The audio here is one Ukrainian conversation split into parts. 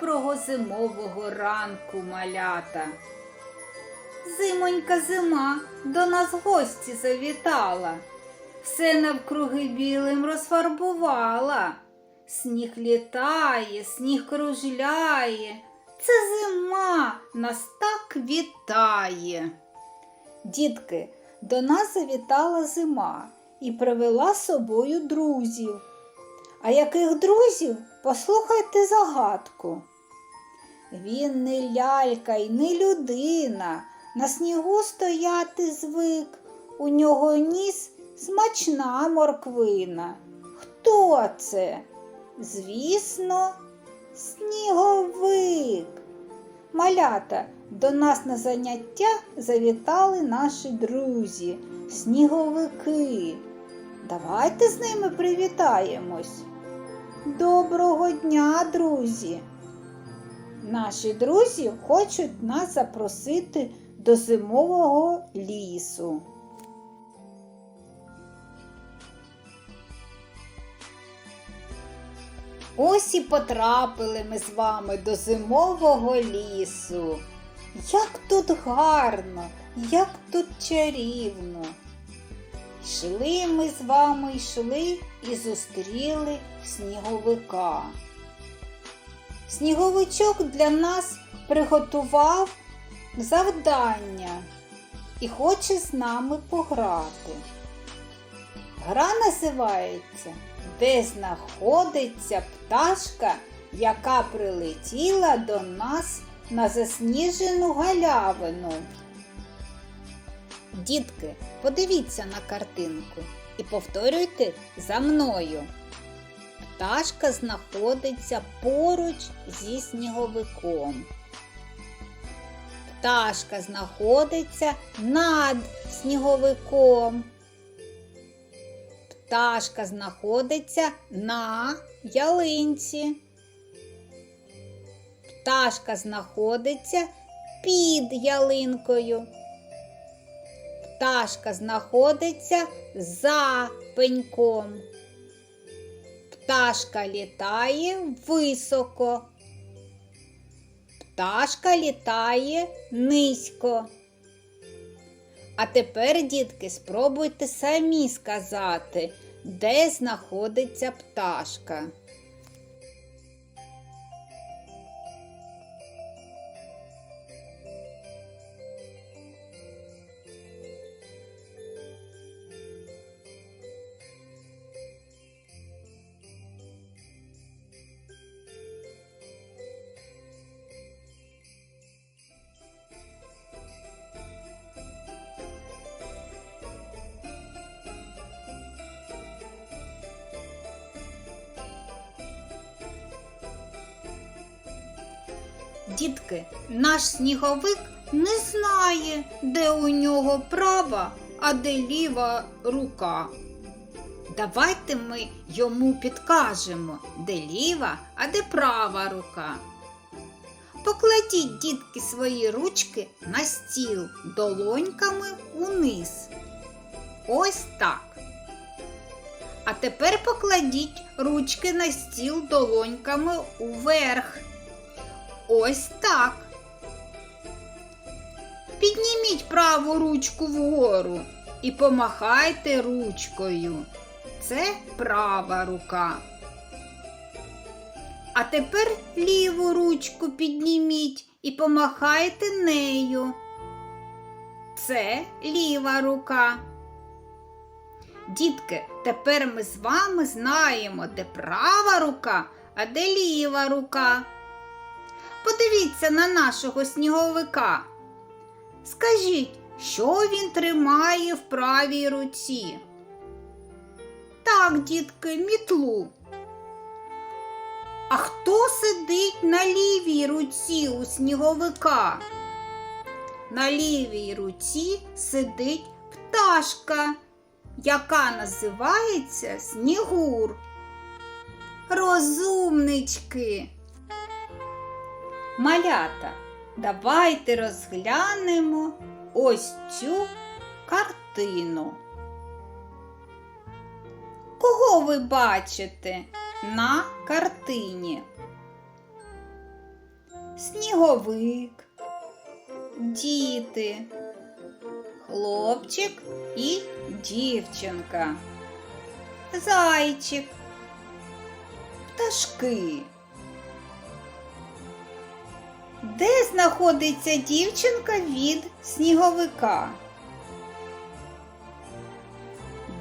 Доброго зимового ранку, малята. Зимонька зима до нас гості завітала, все навкруги білим розфарбувала. Сніг літає, сніг кружляє. Це зима нас так вітає. Дітки, до нас завітала зима і привела з собою друзів. А яких друзів? Послухайте загадку. Він не лялька й не людина, на снігу стояти звик, у нього ніс смачна морквина. Хто це? Звісно, сніговик. Малята, до нас на заняття завітали наші друзі, сніговики. Давайте з ними привітаємось. Доброго дня, друзі! Наші друзі хочуть нас запросити до зимового лісу. Ось і потрапили ми з вами до зимового лісу. Як тут гарно, як тут чарівно. Йшли ми з вами, йшли і зустріли сніговика. Сніговичок для нас приготував завдання і хоче з нами пограти. Гра називається Де знаходиться пташка, яка прилетіла до нас на засніжену галявину. Дітки, подивіться на картинку і повторюйте за мною. Пташка знаходиться поруч зі сніговиком. Пташка знаходиться над сніговиком. Пташка знаходиться на ялинці. Пташка знаходиться під ялинкою. Пташка знаходиться за пеньком. Пташка літає високо. Пташка літає низько. А тепер, дітки, спробуйте самі сказати, де знаходиться пташка. Дітки, наш сніговик не знає, де у нього права, а де ліва рука. Давайте ми йому підкажемо, де ліва, а де права рука. Покладіть, дітки, свої ручки на стіл долоньками униз. Ось так. А тепер покладіть ручки на стіл долоньками уверх. Ось так. Підніміть праву ручку вгору і помахайте ручкою. Це права рука. А тепер ліву ручку підніміть і помахайте нею. Це ліва рука. Дітки, тепер ми з вами знаємо, де права рука, а де ліва рука. Подивіться на нашого сніговика. Скажіть, що він тримає в правій руці? Так, дітки, мітлу. А хто сидить на лівій руці у сніговика? На лівій руці сидить пташка, яка називається Снігур. Розумнички. Малята, давайте розглянемо ось цю картину. Кого ви бачите на картині? сніговик, діти, хлопчик і дівчинка, зайчик, пташки. Де знаходиться дівчинка від сніговика?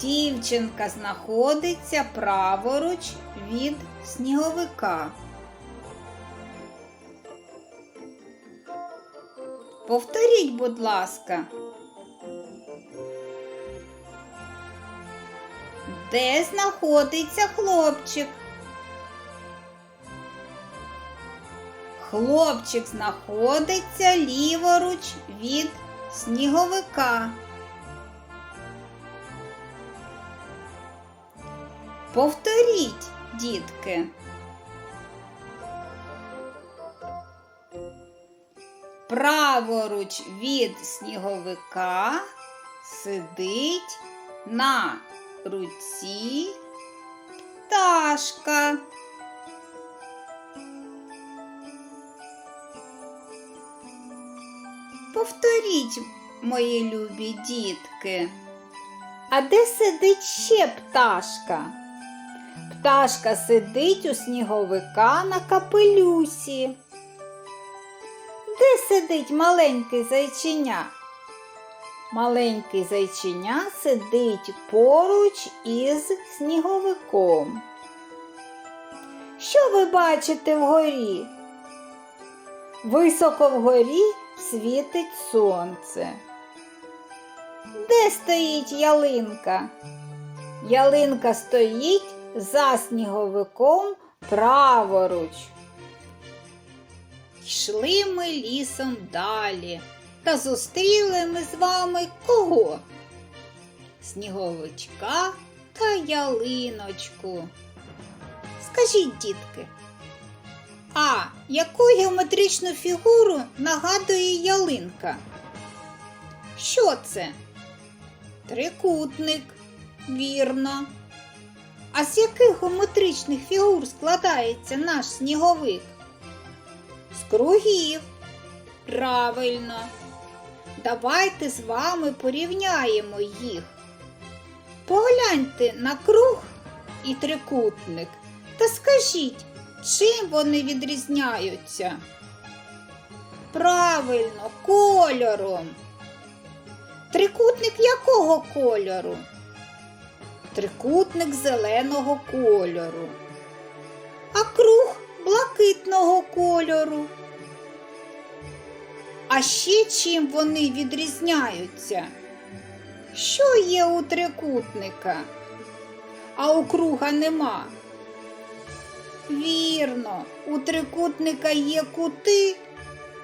Дівчинка знаходиться праворуч від сніговика. Повторіть, будь ласка. Де знаходиться хлопчик? Хлопчик знаходиться ліворуч від сніговика. Повторіть, дітки. Праворуч від сніговика сидить на руці пташка. Повторіть, мої любі дітки. А де сидить ще пташка? Пташка сидить у сніговика на капелюсі. Де сидить маленький зайчиня? Маленький зайчиня сидить поруч із сніговиком. Що ви бачите вгорі? Високо вгорі світить сонце. Де стоїть ялинка? Ялинка стоїть за сніговиком праворуч. Йшли ми лісом далі, та зустріли ми з вами кого? Сніговичка та ялиночку. Скажіть, дітки, а яку геометричну фігуру нагадує ялинка? Що це? Трикутник, вірно. А з яких геометричних фігур складається наш сніговик? З кругів. Правильно. Давайте з вами порівняємо їх. Погляньте на круг і трикутник та скажіть, чим вони відрізняються? Правильно, кольором. Трикутник якого кольору? Трикутник зеленого кольору. А круг блакитного кольору. А ще чим вони відрізняються? Що є у трикутника? А у круга нема. Вірно, у трикутника є кути,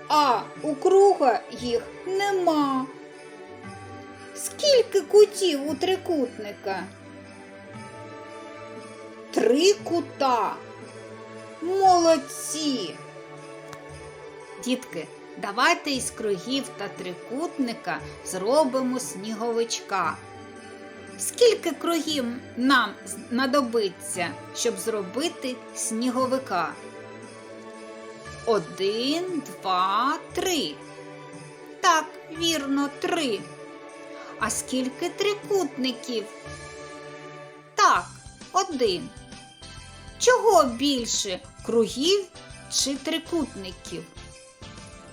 а у круга їх нема. Скільки кутів у трикутника? Три кута. Молодці. Дітки, давайте із кругів та трикутника зробимо сніговичка. Скільки кругів нам знадобиться, щоб зробити сніговика? Один, два, три. Так, вірно, три. А скільки трикутників? Так, один. Чого більше кругів чи трикутників?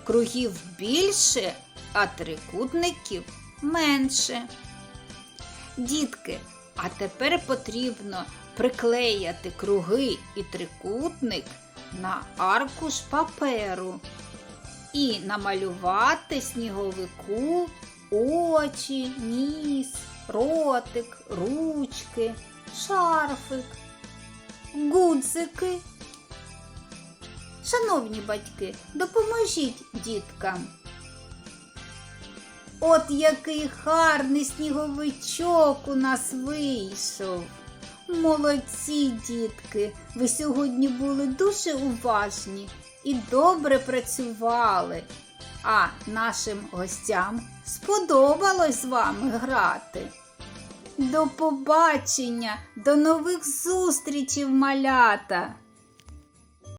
Кругів більше, а трикутників менше. Дітки, а тепер потрібно приклеяти круги і трикутник на аркуш паперу і намалювати сніговику очі, ніс, ротик, ручки, шарфик, гудзики. Шановні батьки, допоможіть діткам. От який гарний сніговичок у нас вийшов. Молодці, дітки, ви сьогодні були дуже уважні і добре працювали. А нашим гостям сподобалось з вами грати. До побачення, до нових зустрічей, малята!